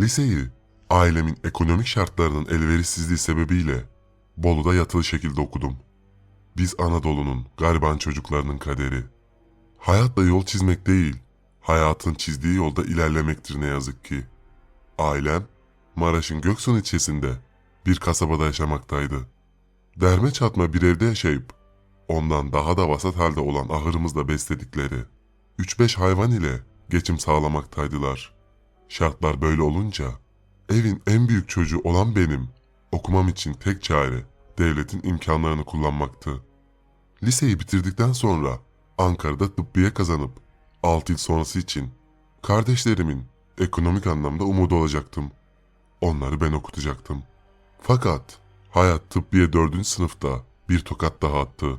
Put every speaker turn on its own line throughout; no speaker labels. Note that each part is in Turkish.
Liseyi ailemin ekonomik şartlarının elverişsizliği sebebiyle Bolu'da yatılı şekilde okudum. Biz Anadolu'nun gariban çocuklarının kaderi. Hayatla yol çizmek değil, hayatın çizdiği yolda ilerlemektir ne yazık ki. Ailem Maraş'ın Göksun ilçesinde bir kasabada yaşamaktaydı. Derme çatma bir evde yaşayıp ondan daha da vasat halde olan ahırımızda besledikleri 3-5 hayvan ile geçim sağlamaktaydılar. Şartlar böyle olunca evin en büyük çocuğu olan benim okumam için tek çare devletin imkanlarını kullanmaktı. Liseyi bitirdikten sonra Ankara'da tıbbiye kazanıp 6 yıl sonrası için kardeşlerimin ekonomik anlamda umudu olacaktım. Onları ben okutacaktım. Fakat hayat tıbbiye 4. sınıfta bir tokat daha attı.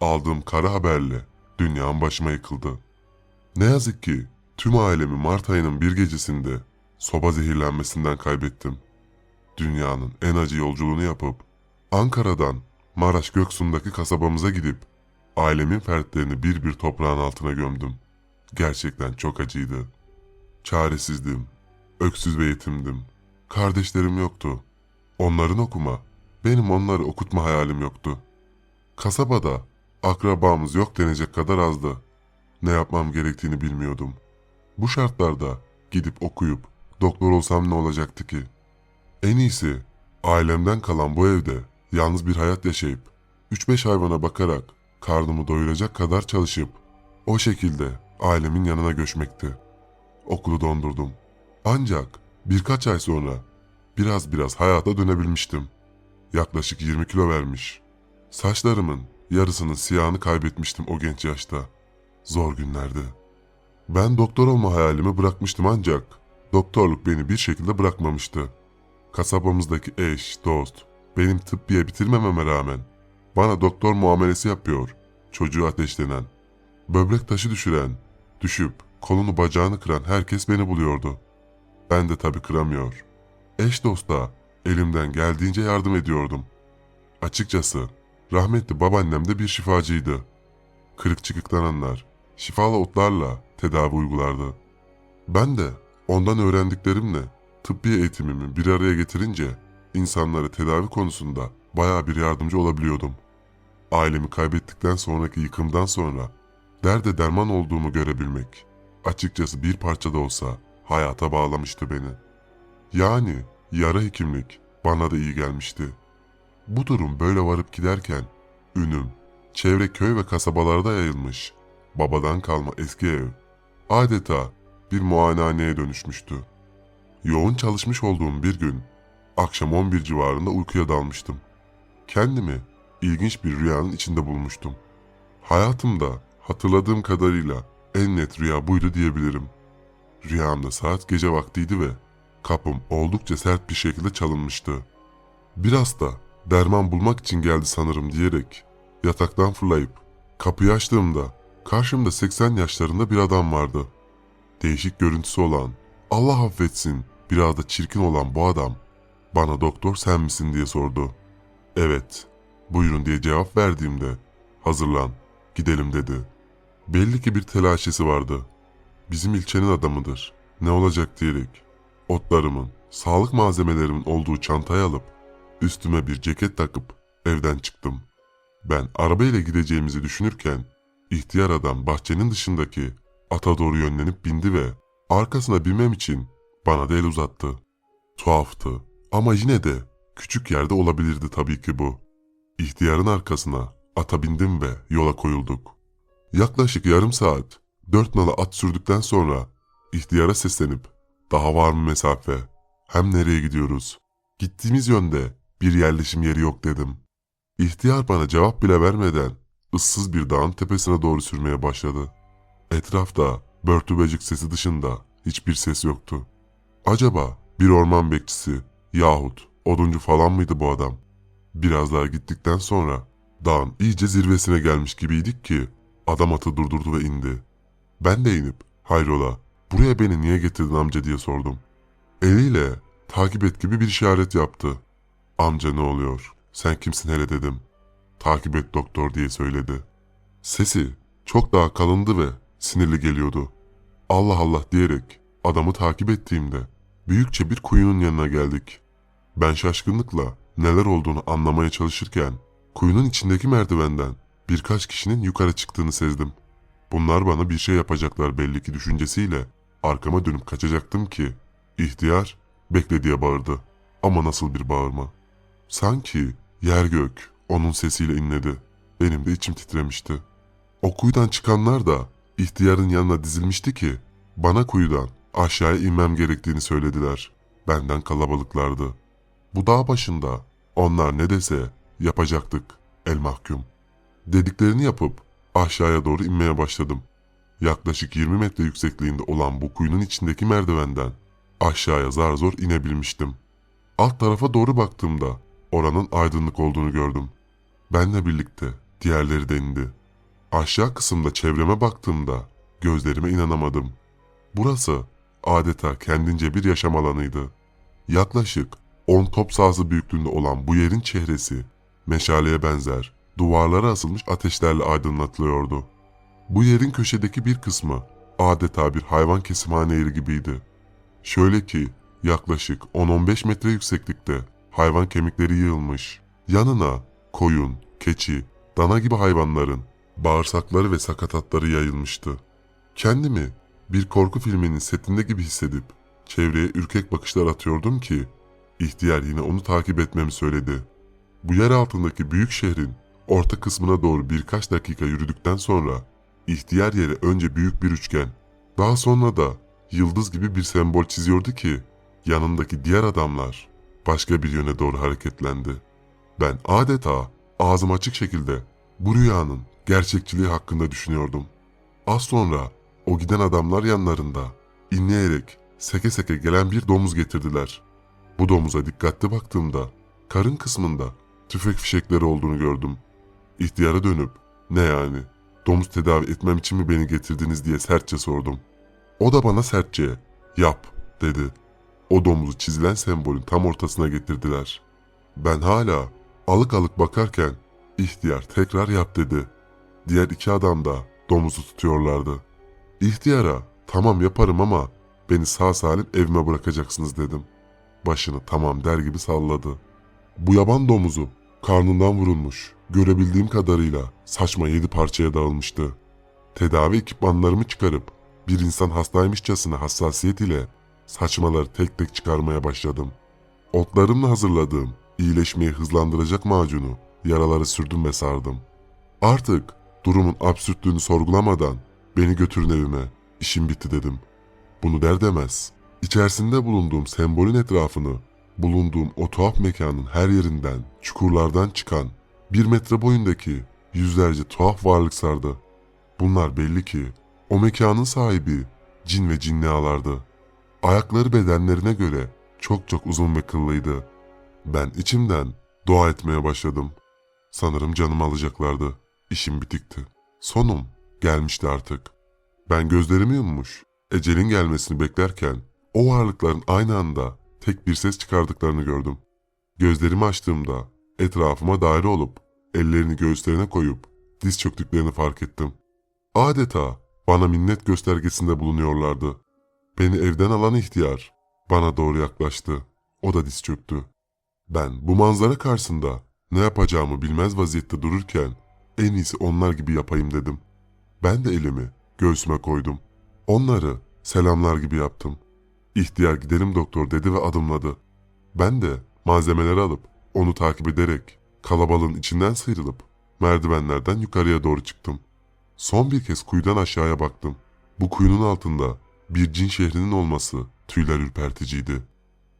Aldığım kara haberle dünyam başıma yıkıldı. Ne yazık ki tüm ailemi Mart ayının bir gecesinde soba zehirlenmesinden kaybettim. Dünyanın en acı yolculuğunu yapıp Ankara'dan Maraş Göksu'ndaki kasabamıza gidip ailemin fertlerini bir bir toprağın altına gömdüm. Gerçekten çok acıydı. Çaresizdim. Öksüz ve yetimdim. Kardeşlerim yoktu. Onların okuma, benim onları okutma hayalim yoktu. Kasabada akrabamız yok denecek kadar azdı. Ne yapmam gerektiğini bilmiyordum. Bu şartlarda gidip okuyup doktor olsam ne olacaktı ki? En iyisi ailemden kalan bu evde yalnız bir hayat yaşayıp 3-5 hayvana bakarak karnımı doyuracak kadar çalışıp o şekilde ailemin yanına göçmekti. Okulu dondurdum. Ancak birkaç ay sonra biraz biraz hayata dönebilmiştim. Yaklaşık 20 kilo vermiş. Saçlarımın yarısının siyahını kaybetmiştim o genç yaşta. Zor günlerdi. Ben doktor olma hayalimi bırakmıştım ancak doktorluk beni bir şekilde bırakmamıştı. Kasabamızdaki eş, dost, benim tıbbiye bitirmememe rağmen bana doktor muamelesi yapıyor. Çocuğu ateşlenen, böbrek taşı düşüren, düşüp kolunu bacağını kıran herkes beni buluyordu. Ben de tabii kıramıyor. Eş dosta elimden geldiğince yardım ediyordum. Açıkçası rahmetli babaannem de bir şifacıydı. Kırık çıkıklananlar şifalı otlarla tedavi uygulardı. Ben de ondan öğrendiklerimle tıbbi eğitimimi bir araya getirince insanlara tedavi konusunda bayağı bir yardımcı olabiliyordum. Ailemi kaybettikten sonraki yıkımdan sonra derde derman olduğumu görebilmek açıkçası bir parça da olsa hayata bağlamıştı beni. Yani yara hekimlik bana da iyi gelmişti. Bu durum böyle varıp giderken ünüm çevre köy ve kasabalarda yayılmış babadan kalma eski ev adeta bir muayenehaneye dönüşmüştü. Yoğun çalışmış olduğum bir gün akşam 11 civarında uykuya dalmıştım. Kendimi ilginç bir rüyanın içinde bulmuştum. Hayatımda hatırladığım kadarıyla en net rüya buydu diyebilirim. Rüyamda saat gece vaktiydi ve kapım oldukça sert bir şekilde çalınmıştı. Biraz da derman bulmak için geldi sanırım diyerek yataktan fırlayıp kapıyı açtığımda karşımda 80 yaşlarında bir adam vardı. Değişik görüntüsü olan, Allah affetsin biraz da çirkin olan bu adam bana doktor sen misin diye sordu. Evet, buyurun diye cevap verdiğimde hazırlan, gidelim dedi. Belli ki bir telaşesi vardı. Bizim ilçenin adamıdır. Ne olacak diyerek otlarımın, sağlık malzemelerimin olduğu çantayı alıp üstüme bir ceket takıp evden çıktım. Ben arabayla gideceğimizi düşünürken ihtiyar adam bahçenin dışındaki ata doğru yönlenip bindi ve arkasına binmem için bana da el uzattı. Tuhaftı ama yine de küçük yerde olabilirdi tabii ki bu. İhtiyarın arkasına ata bindim ve yola koyulduk. Yaklaşık yarım saat dört nala at sürdükten sonra ihtiyara seslenip daha var mı mesafe? Hem nereye gidiyoruz? Gittiğimiz yönde bir yerleşim yeri yok dedim. İhtiyar bana cevap bile vermeden ıssız bir dağın tepesine doğru sürmeye başladı. Etrafta börtü böcek sesi dışında hiçbir ses yoktu. Acaba bir orman bekçisi yahut oduncu falan mıydı bu adam? Biraz daha gittikten sonra dağın iyice zirvesine gelmiş gibiydik ki adam atı durdurdu ve indi. Ben de inip hayrola buraya beni niye getirdin amca diye sordum. Eliyle takip et gibi bir işaret yaptı. Amca ne oluyor? Sen kimsin hele dedim. Takip et doktor diye söyledi. Sesi çok daha kalındı ve sinirli geliyordu. Allah Allah diyerek adamı takip ettiğimde büyükçe bir kuyunun yanına geldik. Ben şaşkınlıkla neler olduğunu anlamaya çalışırken kuyunun içindeki merdivenden birkaç kişinin yukarı çıktığını sezdim. Bunlar bana bir şey yapacaklar belli ki düşüncesiyle arkama dönüp kaçacaktım ki ihtiyar bekle diye bağırdı. Ama nasıl bir bağırma. Sanki yer gök onun sesiyle inledi. Benim de içim titremişti. O kuyudan çıkanlar da ihtiyarın yanına dizilmişti ki bana kuyudan aşağıya inmem gerektiğini söylediler. Benden kalabalıklardı. Bu dağ başında onlar ne dese yapacaktık el mahkum. Dediklerini yapıp aşağıya doğru inmeye başladım. Yaklaşık 20 metre yüksekliğinde olan bu kuyunun içindeki merdivenden aşağıya zar zor inebilmiştim. Alt tarafa doğru baktığımda oranın aydınlık olduğunu gördüm. Benle birlikte diğerleri de indi. Aşağı kısımda çevreme baktığımda gözlerime inanamadım. Burası adeta kendince bir yaşam alanıydı. Yaklaşık 10 top sahası büyüklüğünde olan bu yerin çehresi meşaleye benzer, duvarlara asılmış ateşlerle aydınlatılıyordu. Bu yerin köşedeki bir kısmı adeta bir hayvan kesimhane yeri gibiydi. Şöyle ki yaklaşık 10-15 metre yükseklikte hayvan kemikleri yığılmış. Yanına koyun, keçi, dana gibi hayvanların bağırsakları ve sakatatları yayılmıştı. Kendimi bir korku filminin setinde gibi hissedip çevreye ürkek bakışlar atıyordum ki ihtiyar yine onu takip etmemi söyledi. Bu yer altındaki büyük şehrin orta kısmına doğru birkaç dakika yürüdükten sonra ihtiyar yere önce büyük bir üçgen, daha sonra da yıldız gibi bir sembol çiziyordu ki yanındaki diğer adamlar başka bir yöne doğru hareketlendi. Ben adeta ağzım açık şekilde bu rüyanın gerçekçiliği hakkında düşünüyordum. Az sonra o giden adamlar yanlarında inleyerek seke seke gelen bir domuz getirdiler. Bu domuza dikkatli baktığımda karın kısmında tüfek fişekleri olduğunu gördüm. İhtiyara dönüp ne yani domuz tedavi etmem için mi beni getirdiniz diye sertçe sordum. O da bana sertçe yap dedi. O domuzu çizilen sembolün tam ortasına getirdiler. Ben hala alık alık bakarken ihtiyar tekrar yap dedi. Diğer iki adam da domuzu tutuyorlardı. İhtiyara tamam yaparım ama beni sağ salim evime bırakacaksınız dedim. Başını tamam der gibi salladı. Bu yaban domuzu karnından vurulmuş. Görebildiğim kadarıyla saçma yedi parçaya dağılmıştı. Tedavi ekipmanlarımı çıkarıp bir insan hastaymışçasına hassasiyet ile saçmaları tek tek çıkarmaya başladım. Otlarımla hazırladığım iyileşmeyi hızlandıracak macunu yaraları sürdüm ve sardım. Artık durumun absürtlüğünü sorgulamadan beni götürün evime, işim bitti dedim. Bunu der demez. İçerisinde bulunduğum sembolün etrafını, bulunduğum o tuhaf mekanın her yerinden, çukurlardan çıkan bir metre boyundaki yüzlerce tuhaf varlık sardı. Bunlar belli ki o mekanın sahibi cin ve cinnialardı. Ayakları bedenlerine göre çok çok uzun ve kıllıydı. Ben içimden dua etmeye başladım. Sanırım canımı alacaklardı. İşim bitikti. Sonum gelmişti artık. Ben gözlerimi yummuş, ecelin gelmesini beklerken o varlıkların aynı anda tek bir ses çıkardıklarını gördüm. Gözlerimi açtığımda etrafıma daire olup ellerini göğüslerine koyup diz çöktüklerini fark ettim. Adeta bana minnet göstergesinde bulunuyorlardı. Beni evden alan ihtiyar bana doğru yaklaştı. O da diz çöktü. Ben bu manzara karşısında ne yapacağımı bilmez vaziyette dururken en iyisi onlar gibi yapayım dedim. Ben de elimi göğsüme koydum. Onları selamlar gibi yaptım. İhtiyar gidelim doktor dedi ve adımladı. Ben de malzemeleri alıp onu takip ederek kalabalığın içinden sıyrılıp merdivenlerden yukarıya doğru çıktım. Son bir kez kuyudan aşağıya baktım. Bu kuyunun altında bir cin şehrinin olması tüyler ürperticiydi.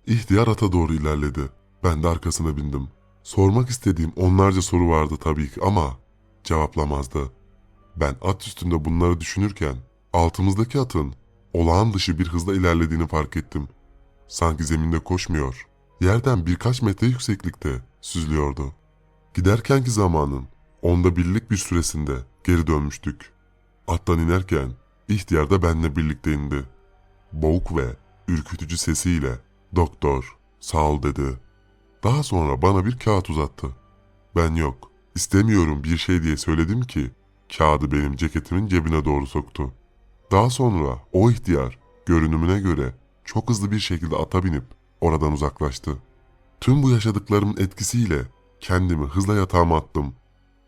İhtiyar ata doğru ilerledi. Ben de arkasına bindim. Sormak istediğim onlarca soru vardı tabii ki ama cevaplamazdı. Ben at üstünde bunları düşünürken altımızdaki atın olağan dışı bir hızla ilerlediğini fark ettim. Sanki zeminde koşmuyor, yerden birkaç metre yükseklikte süzülüyordu. Giderkenki zamanın onda birlik bir süresinde geri dönmüştük. Attan inerken ihtiyar da benimle birlikte indi. Boğuk ve ürkütücü sesiyle doktor sağ ol dedi. Daha sonra bana bir kağıt uzattı. Ben yok, istemiyorum bir şey diye söyledim ki kağıdı benim ceketimin cebine doğru soktu. Daha sonra o ihtiyar görünümüne göre çok hızlı bir şekilde ata binip oradan uzaklaştı. Tüm bu yaşadıklarımın etkisiyle kendimi hızla yatağıma attım.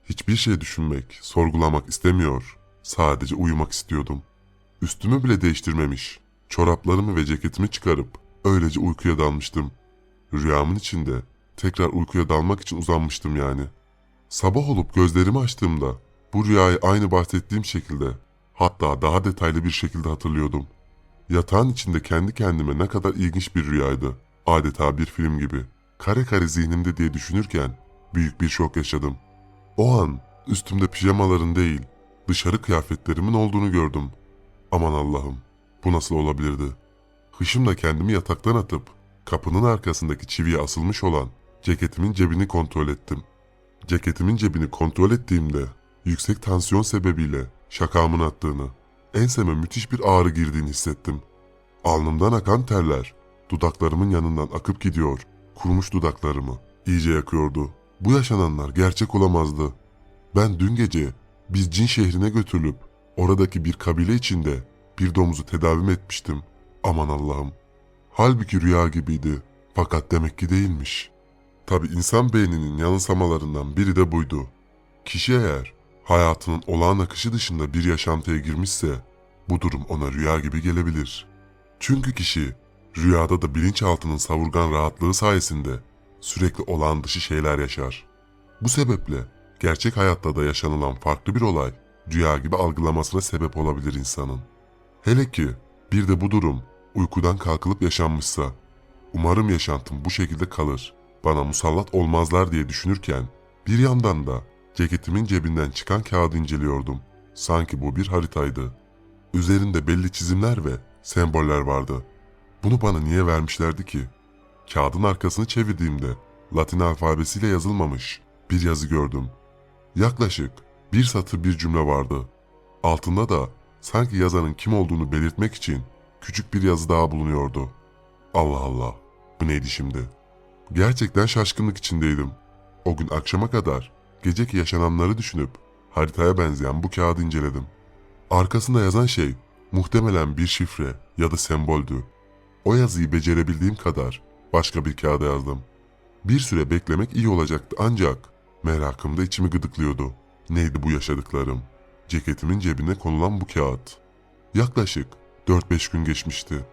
Hiçbir şey düşünmek, sorgulamak istemiyor. Sadece uyumak istiyordum. Üstümü bile değiştirmemiş. Çoraplarımı ve ceketimi çıkarıp öylece uykuya dalmıştım. Rüyamın içinde tekrar uykuya dalmak için uzanmıştım yani. Sabah olup gözlerimi açtığımda bu rüyayı aynı bahsettiğim şekilde hatta daha detaylı bir şekilde hatırlıyordum. Yatağın içinde kendi kendime ne kadar ilginç bir rüyaydı. Adeta bir film gibi. Kare kare zihnimde diye düşünürken büyük bir şok yaşadım. O an üstümde pijamaların değil, dışarı kıyafetlerimin olduğunu gördüm. Aman Allah'ım, bu nasıl olabilirdi? Hışımla kendimi yataktan atıp kapının arkasındaki çiviye asılmış olan ceketimin cebini kontrol ettim. Ceketimin cebini kontrol ettiğimde yüksek tansiyon sebebiyle şakamın attığını, enseme müthiş bir ağrı girdiğini hissettim. Alnımdan akan terler dudaklarımın yanından akıp gidiyor. Kurumuş dudaklarımı iyice yakıyordu. Bu yaşananlar gerçek olamazdı. Ben dün gece biz cin şehrine götürülüp oradaki bir kabile içinde bir domuzu tedavim etmiştim. Aman Allah'ım. Halbuki rüya gibiydi. Fakat demek ki değilmiş. Tabi insan beyninin yanılsamalarından biri de buydu. Kişi eğer hayatının olağan akışı dışında bir yaşantıya girmişse bu durum ona rüya gibi gelebilir. Çünkü kişi rüyada da bilinçaltının savurgan rahatlığı sayesinde sürekli olağan dışı şeyler yaşar. Bu sebeple gerçek hayatta da yaşanılan farklı bir olay rüya gibi algılamasına sebep olabilir insanın. Hele ki bir de bu durum uykudan kalkılıp yaşanmışsa. Umarım yaşantım bu şekilde kalır. Bana musallat olmazlar diye düşünürken bir yandan da ceketimin cebinden çıkan kağıdı inceliyordum. Sanki bu bir haritaydı. Üzerinde belli çizimler ve semboller vardı. Bunu bana niye vermişlerdi ki? Kağıdın arkasını çevirdiğimde Latin alfabesiyle yazılmamış bir yazı gördüm. Yaklaşık bir satır bir cümle vardı. Altında da sanki yazanın kim olduğunu belirtmek için küçük bir yazı daha bulunuyordu. Allah Allah, bu neydi şimdi? Gerçekten şaşkınlık içindeydim. O gün akşama kadar geceki yaşananları düşünüp haritaya benzeyen bu kağıdı inceledim. Arkasında yazan şey muhtemelen bir şifre ya da semboldü. O yazıyı becerebildiğim kadar başka bir kağıda yazdım. Bir süre beklemek iyi olacaktı ancak merakım da içimi gıdıklıyordu. Neydi bu yaşadıklarım? Ceketimin cebine konulan bu kağıt. Yaklaşık 4-5 gün geçmişti.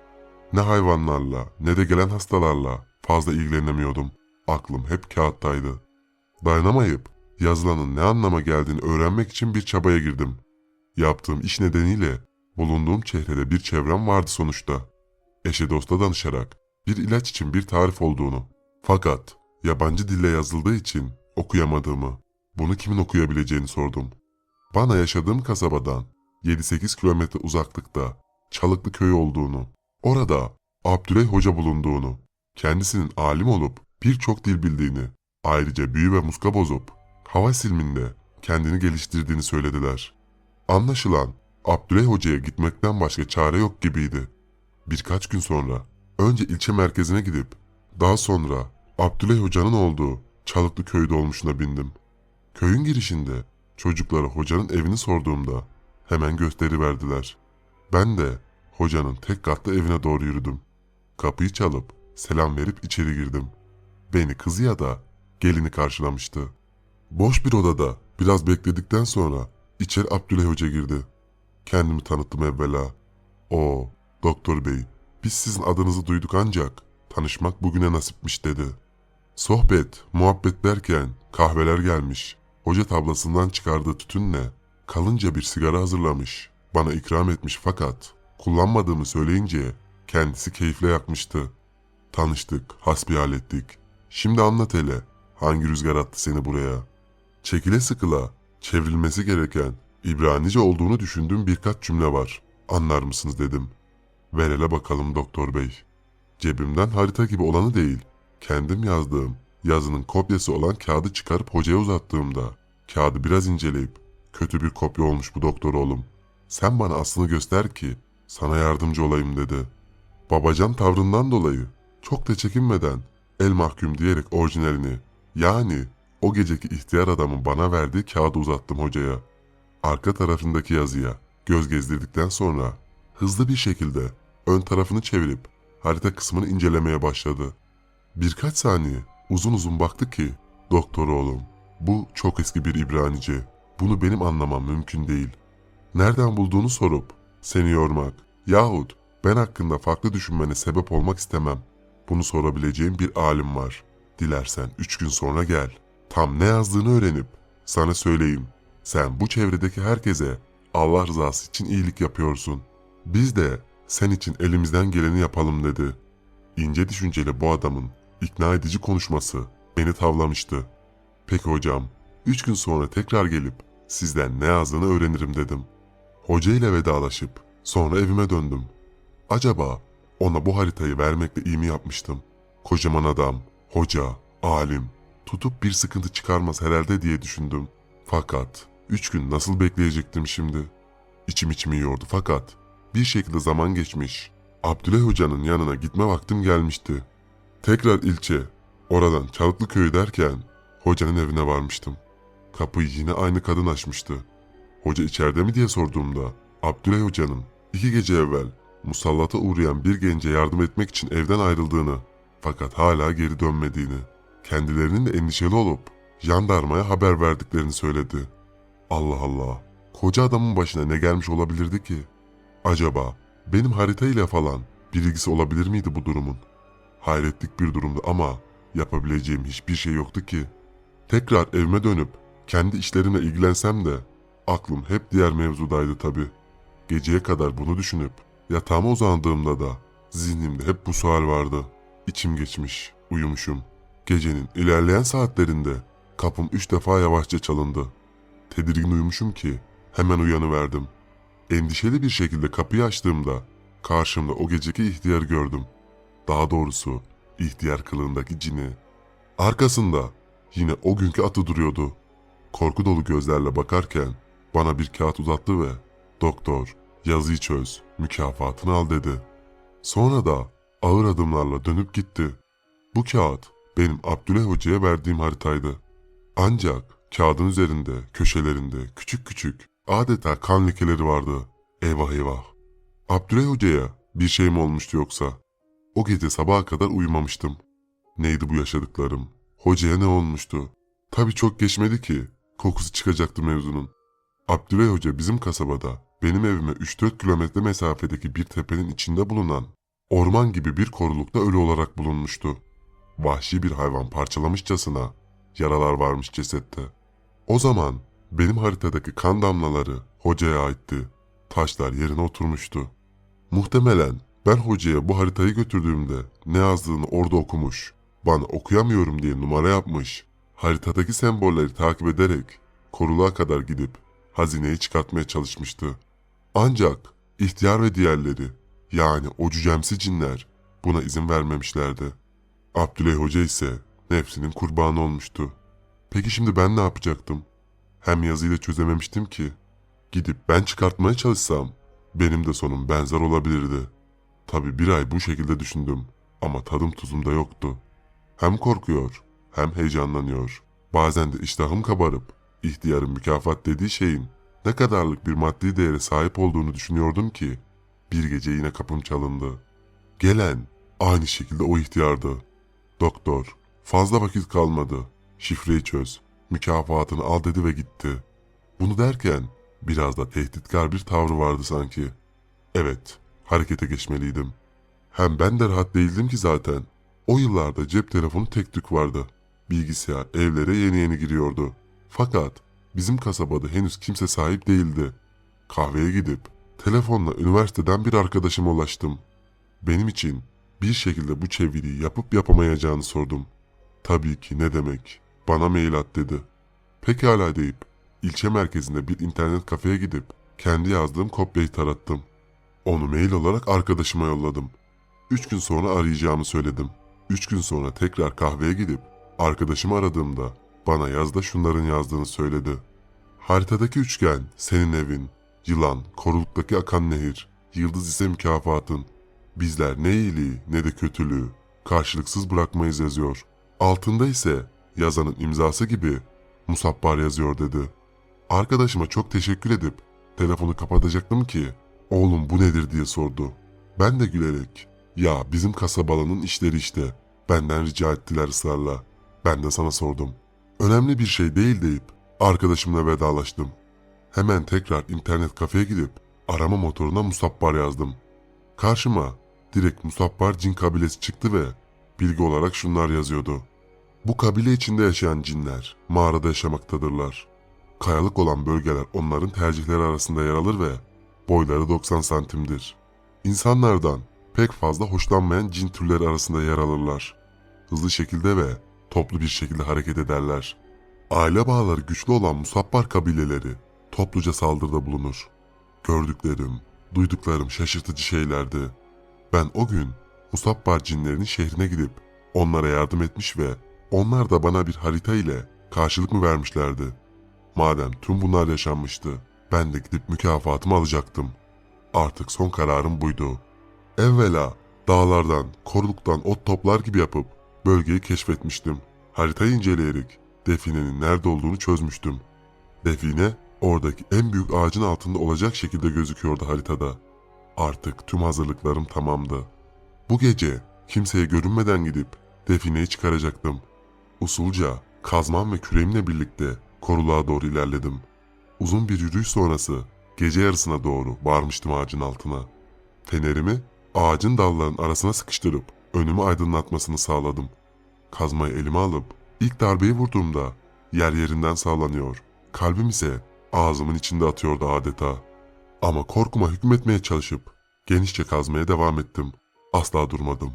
Ne hayvanlarla ne de gelen hastalarla fazla ilgilenemiyordum. Aklım hep kağıttaydı. Dayanamayıp yazılanın ne anlama geldiğini öğrenmek için bir çabaya girdim. Yaptığım iş nedeniyle bulunduğum çehrede bir çevrem vardı sonuçta. Eşe dosta danışarak bir ilaç için bir tarif olduğunu fakat yabancı dille yazıldığı için okuyamadığımı, bunu kimin okuyabileceğini sordum. Bana yaşadığım kasabadan 7-8 kilometre uzaklıkta Çalıklı köyü olduğunu, orada Abdüley Hoca bulunduğunu, kendisinin alim olup birçok dil bildiğini, ayrıca büyü ve muska bozup hava silminde kendini geliştirdiğini söylediler. Anlaşılan Abdüley Hoca'ya gitmekten başka çare yok gibiydi. Birkaç gün sonra önce ilçe merkezine gidip daha sonra Abdüley Hoca'nın olduğu Çalıklı köyde olmuşuna bindim. Köyün girişinde çocuklara hocanın evini sorduğumda hemen gösteri verdiler. Ben de hocanın tek katlı evine doğru yürüdüm. Kapıyı çalıp selam verip içeri girdim. Beni kızı ya da gelini karşılamıştı. Boş bir odada biraz bekledikten sonra içeri Abdüley Hoca girdi. Kendimi tanıttım evvela. O, doktor bey, biz sizin adınızı duyduk ancak tanışmak bugüne nasipmiş dedi. Sohbet, muhabbet derken kahveler gelmiş. Hoca tablasından çıkardığı tütünle kalınca bir sigara hazırlamış. Bana ikram etmiş fakat kullanmadığımı söyleyince kendisi keyifle yakmıştı. Tanıştık, hasbihal ettik. Şimdi anlat hele, hangi rüzgar attı seni buraya? Çekile sıkıla, çevrilmesi gereken, İbranice olduğunu düşündüğüm birkaç cümle var. Anlar mısınız dedim. Ver hele bakalım doktor bey. Cebimden harita gibi olanı değil, kendim yazdığım, yazının kopyası olan kağıdı çıkarıp hocaya uzattığımda, kağıdı biraz inceleyip, kötü bir kopya olmuş bu doktor oğlum. Sen bana aslını göster ki sana yardımcı olayım dedi. Babacan tavrından dolayı çok da çekinmeden el mahkum diyerek orijinalini yani o geceki ihtiyar adamın bana verdiği kağıdı uzattım hocaya. Arka tarafındaki yazıya göz gezdirdikten sonra hızlı bir şekilde ön tarafını çevirip harita kısmını incelemeye başladı. Birkaç saniye uzun uzun baktı ki, doktor oğlum, bu çok eski bir İbranice. Bunu benim anlamam mümkün değil. Nereden bulduğunu sorup seni yormak yahut ben hakkında farklı düşünmene sebep olmak istemem. Bunu sorabileceğim bir alim var. Dilersen üç gün sonra gel. Tam ne yazdığını öğrenip sana söyleyeyim. Sen bu çevredeki herkese Allah rızası için iyilik yapıyorsun. Biz de sen için elimizden geleni yapalım dedi. İnce düşünceli bu adamın ikna edici konuşması beni tavlamıştı. Peki hocam, üç gün sonra tekrar gelip sizden ne yazdığını öğrenirim dedim. Hoca ile vedalaşıp sonra evime döndüm. Acaba ona bu haritayı vermekle iyi mi yapmıştım? Kocaman adam, hoca, alim, tutup bir sıkıntı çıkarmaz herhalde diye düşündüm. Fakat üç gün nasıl bekleyecektim şimdi? İçim içimi yiyordu fakat bir şekilde zaman geçmiş. Abdülay Hoca'nın yanına gitme vaktim gelmişti. Tekrar ilçe, oradan Çalıklıköy derken hocanın evine varmıştım. Kapıyı yine aynı kadın açmıştı. Hoca içeride mi diye sorduğumda Abdülay Hoca'nın iki gece evvel musallata uğrayan bir gence yardım etmek için evden ayrıldığını fakat hala geri dönmediğini, kendilerinin de endişeli olup jandarmaya haber verdiklerini söyledi. Allah Allah, koca adamın başına ne gelmiş olabilirdi ki? Acaba benim haritayla falan bir ilgisi olabilir miydi bu durumun? Hayretlik bir durumdu ama yapabileceğim hiçbir şey yoktu ki. Tekrar evime dönüp kendi işlerimle ilgilensem de aklım hep diğer mevzudaydı tabi. Geceye kadar bunu düşünüp yatağıma uzandığımda da zihnimde hep bu sual vardı. İçim geçmiş, uyumuşum. Gecenin ilerleyen saatlerinde kapım üç defa yavaşça çalındı. Tedirgin uyumuşum ki hemen uyanıverdim. Endişeli bir şekilde kapıyı açtığımda karşımda o geceki ihtiyar gördüm. Daha doğrusu ihtiyar kılığındaki cini. Arkasında yine o günkü atı duruyordu. Korku dolu gözlerle bakarken bana bir kağıt uzattı ve "Doktor, yazıyı çöz, mükafatını al." dedi. Sonra da ağır adımlarla dönüp gitti. Bu kağıt benim Abdülay Hoca'ya verdiğim haritaydı. Ancak kağıdın üzerinde, köşelerinde küçük küçük adeta kan lekeleri vardı. Eyvah eyvah. Abdülay Hoca'ya bir şey mi olmuştu yoksa? O gece sabaha kadar uyumamıştım. Neydi bu yaşadıklarım? Hocaya ne olmuştu? Tabii çok geçmedi ki. Kokusu çıkacaktı mevzunun. Abdülay Hoca bizim kasabada, benim evime 3-4 kilometre mesafedeki bir tepenin içinde bulunan orman gibi bir korulukta ölü olarak bulunmuştu. Vahşi bir hayvan parçalamışçasına yaralar varmış cesette. O zaman benim haritadaki kan damlaları hocaya aitti. Taşlar yerine oturmuştu. Muhtemelen ben hocaya bu haritayı götürdüğümde ne yazdığını orada okumuş. Bana okuyamıyorum diye numara yapmış. Haritadaki sembolleri takip ederek koruluğa kadar gidip hazineyi çıkartmaya çalışmıştı. Ancak ihtiyar ve diğerleri yani o cücemsi cinler buna izin vermemişlerdi. Abdüley Hoca ise nefsinin kurbanı olmuştu. Peki şimdi ben ne yapacaktım? Hem yazıyla çözememiştim ki. Gidip ben çıkartmaya çalışsam benim de sonum benzer olabilirdi. Tabi bir ay bu şekilde düşündüm ama tadım tuzum da yoktu. Hem korkuyor hem heyecanlanıyor. Bazen de iştahım kabarıp ihtiyarın mükafat dediği şeyin ne kadarlık bir maddi değere sahip olduğunu düşünüyordum ki bir gece yine kapım çalındı. Gelen aynı şekilde o ihtiyardı. Doktor, fazla vakit kalmadı. Şifreyi çöz, mükafatını al dedi ve gitti. Bunu derken biraz da tehditkar bir tavrı vardı sanki. Evet, harekete geçmeliydim. Hem ben de rahat değildim ki zaten. O yıllarda cep telefonu tek tük vardı. Bilgisayar evlere yeni yeni giriyordu. Fakat bizim kasabada henüz kimse sahip değildi. Kahveye gidip telefonla üniversiteden bir arkadaşıma ulaştım. Benim için bir şekilde bu çeviriyi yapıp yapamayacağını sordum. Tabii ki ne demek. Bana mail at dedi. Pekala deyip ilçe merkezinde bir internet kafeye gidip kendi yazdığım kopyayı tarattım. Onu mail olarak arkadaşıma yolladım. Üç gün sonra arayacağımı söyledim. Üç gün sonra tekrar kahveye gidip arkadaşımı aradığımda bana yazda şunların yazdığını söyledi. Haritadaki üçgen senin evin, yılan, koruluktaki akan nehir, yıldız ise mükafatın. Bizler ne iyiliği ne de kötülüğü karşılıksız bırakmayız yazıyor. Altında ise yazanın imzası gibi Musabbar yazıyor dedi. Arkadaşıma çok teşekkür edip telefonu kapatacaktım ki oğlum bu nedir diye sordu. Ben de gülerek Ya bizim kasabalının işleri işte. Benden rica ettiler ısrarla. Ben de sana sordum. Önemli bir şey değil deyip arkadaşımla vedalaştım. Hemen tekrar internet kafeye gidip arama motoruna Musabbar yazdım. Karşıma direkt Musabbar cin kabilesi çıktı ve bilgi olarak şunlar yazıyordu. Bu kabile içinde yaşayan cinler mağarada yaşamaktadırlar. Kayalık olan bölgeler onların tercihleri arasında yer alır ve boyları 90 santimdir. İnsanlardan pek fazla hoşlanmayan cin türleri arasında yer alırlar. Hızlı şekilde ve toplu bir şekilde hareket ederler. Aile bağları güçlü olan Musabbar kabileleri topluca saldırıda bulunur. Gördüklerim, duyduklarım şaşırtıcı şeylerdi. Ben o gün Musabbar cinlerinin şehrine gidip onlara yardım etmiş ve onlar da bana bir harita ile karşılık mı vermişlerdi. Madem tüm bunlar yaşanmıştı, ben de gidip mükafatımı alacaktım. Artık son kararım buydu. Evvela dağlardan, koruluktan ot toplar gibi yapıp bölgeyi keşfetmiştim. Haritayı inceleyerek definenin nerede olduğunu çözmüştüm. Define oradaki en büyük ağacın altında olacak şekilde gözüküyordu haritada. Artık tüm hazırlıklarım tamamdı. Bu gece kimseye görünmeden gidip defineyi çıkaracaktım. Usulca kazmam ve küreğimle birlikte koruluğa doğru ilerledim. Uzun bir yürüyüş sonrası gece yarısına doğru varmıştım ağacın altına. Fenerimi ağacın dallarının arasına sıkıştırıp önümü aydınlatmasını sağladım. Kazmayı elime alıp ilk darbeyi vurduğumda yer yerinden sallanıyor. Kalbim ise ağzımın içinde atıyordu adeta. Ama korkuma hükmetmeye çalışıp genişçe kazmaya devam ettim. Asla durmadım.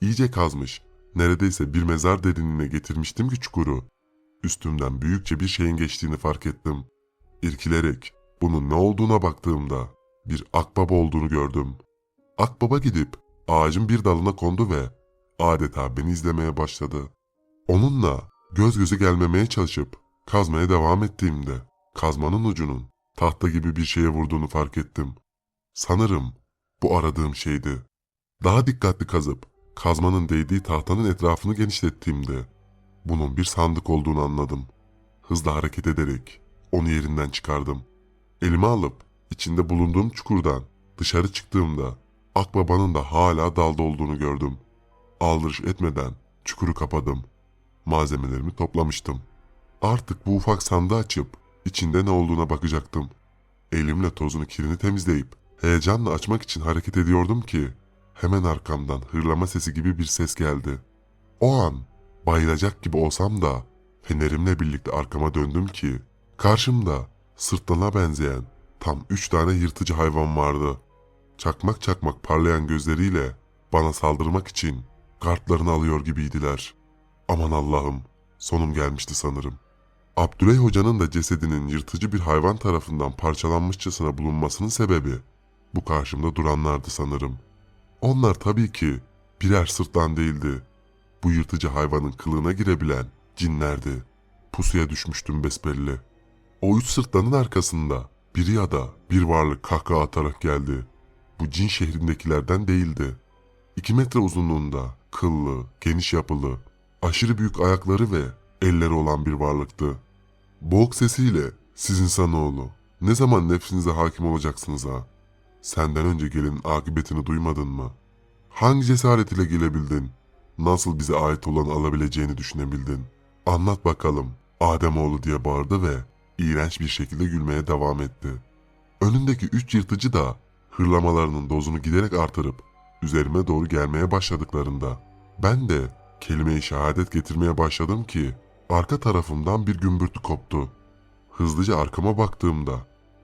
İyice kazmış, neredeyse bir mezar derinliğine getirmiştim ki çukuru. Üstümden büyükçe bir şeyin geçtiğini fark ettim. İrkilerek bunun ne olduğuna baktığımda bir akbaba olduğunu gördüm. Akbaba gidip ağacın bir dalına kondu ve adeta beni izlemeye başladı. Onunla göz göze gelmemeye çalışıp kazmaya devam ettiğimde kazmanın ucunun tahta gibi bir şeye vurduğunu fark ettim. Sanırım bu aradığım şeydi. Daha dikkatli kazıp kazmanın değdiği tahtanın etrafını genişlettiğimde bunun bir sandık olduğunu anladım. Hızlı hareket ederek onu yerinden çıkardım. Elime alıp içinde bulunduğum çukurdan dışarı çıktığımda akbabanın da hala dalda olduğunu gördüm. Aldırış etmeden çukuru kapadım. Malzemelerimi toplamıştım. Artık bu ufak sandığı açıp içinde ne olduğuna bakacaktım. Elimle tozunu kirini temizleyip heyecanla açmak için hareket ediyordum ki hemen arkamdan hırlama sesi gibi bir ses geldi. O an bayılacak gibi olsam da fenerimle birlikte arkama döndüm ki karşımda sırtlana benzeyen tam üç tane yırtıcı hayvan vardı. Çakmak çakmak parlayan gözleriyle bana saldırmak için kartlarını alıyor gibiydiler. Aman Allah'ım sonum gelmişti sanırım. Abdüley Hoca'nın da cesedinin yırtıcı bir hayvan tarafından parçalanmışçasına bulunmasının sebebi bu karşımda duranlardı sanırım. Onlar tabii ki birer sırtlan değildi. Bu yırtıcı hayvanın kılığına girebilen cinlerdi. Pusuya düşmüştüm besbelli. O üç sırtlanın arkasında biri ya da bir varlık kahkaha atarak geldi. Bu cin şehrindekilerden değildi. İki metre uzunluğunda, kıllı, geniş yapılı, aşırı büyük ayakları ve elleri olan bir varlıktı. Boğuk sesiyle siz insanoğlu ne zaman nefsinize hakim olacaksınız ha? Senden önce gelenin akıbetini duymadın mı? Hangi cesaret ile gelebildin? Nasıl bize ait olanı alabileceğini düşünebildin? Anlat bakalım. Ademoğlu diye bağırdı ve iğrenç bir şekilde gülmeye devam etti. Önündeki üç yırtıcı da hırlamalarının dozunu giderek artırıp üzerime doğru gelmeye başladıklarında ben de kelime-i şehadet getirmeye başladım ki arka tarafımdan bir gümbürtü koptu. Hızlıca arkama baktığımda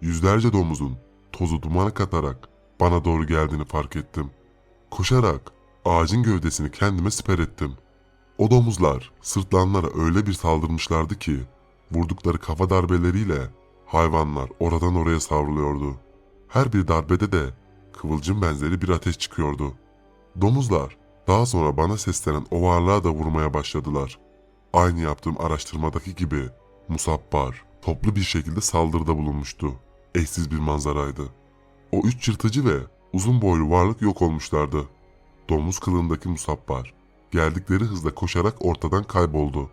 yüzlerce domuzun tozu dumana katarak bana doğru geldiğini fark ettim. Koşarak ağacın gövdesini kendime siper ettim. O domuzlar sırtlanlara öyle bir saldırmışlardı ki vurdukları kafa darbeleriyle hayvanlar oradan oraya savruluyordu. Her bir darbede de kıvılcım benzeri bir ateş çıkıyordu. Domuzlar daha sonra bana seslenen o varlığa da vurmaya başladılar. Aynı yaptığım araştırmadaki gibi Musabbar toplu bir şekilde saldırıda bulunmuştu. Eşsiz bir manzaraydı. O üç yırtıcı ve uzun boylu varlık yok olmuşlardı. Domuz kılığındaki Musabbar geldikleri hızla koşarak ortadan kayboldu.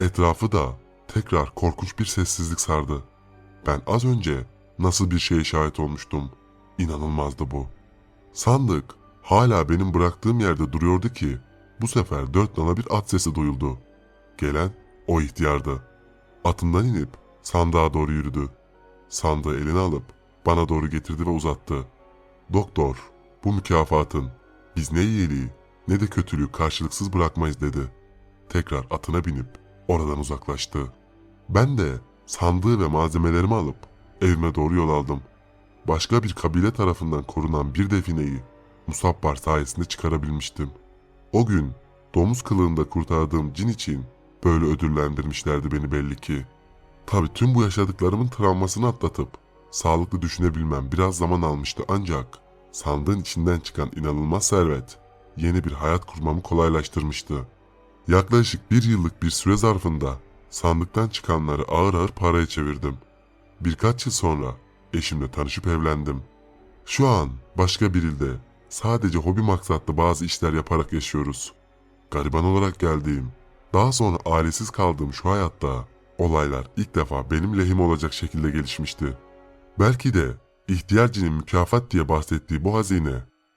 Etrafı da tekrar korkunç bir sessizlik sardı. Ben az önce nasıl bir şeye şahit olmuştum. İnanılmazdı bu. Sandık hala benim bıraktığım yerde duruyordu ki bu sefer dört nala bir at sesi duyuldu. Gelen o ihtiyardı. Atından inip sandığa doğru yürüdü. Sandığı eline alıp bana doğru getirdi ve uzattı. Doktor, bu mükafatın. Biz ne iyiliği ne de kötülüğü karşılıksız bırakmayız dedi. Tekrar atına binip oradan uzaklaştı. Ben de sandığı ve malzemelerimi alıp evime doğru yol aldım. Başka bir kabile tarafından korunan bir defineyi Musabbar sayesinde çıkarabilmiştim. O gün domuz kılığında kurtardığım cin için böyle ödüllendirmişlerdi beni belli ki. Tabi tüm bu yaşadıklarımın travmasını atlatıp sağlıklı düşünebilmem biraz zaman almıştı ancak sandığın içinden çıkan inanılmaz servet yeni bir hayat kurmamı kolaylaştırmıştı. Yaklaşık bir yıllık bir süre zarfında sandıktan çıkanları ağır ağır paraya çevirdim. Birkaç yıl sonra eşimle tanışıp evlendim. Şu an başka bir ilde sadece hobi maksatlı bazı işler yaparak yaşıyoruz. Gariban olarak geldiğim, daha sonra ailesiz kaldığım şu hayatta olaylar ilk defa benim lehim olacak şekilde gelişmişti. Belki de ihtiyarcının mükafat diye bahsettiği bu hazine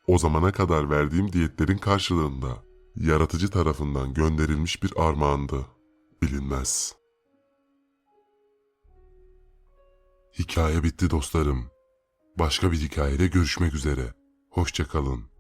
o zamana kadar verdiğim diyetlerin karşılığında yaratıcı tarafından gönderilmiş bir armağandı. Bilinmez. Hikaye bitti dostlarım. Başka bir hikayede görüşmek üzere. Hoşçakalın.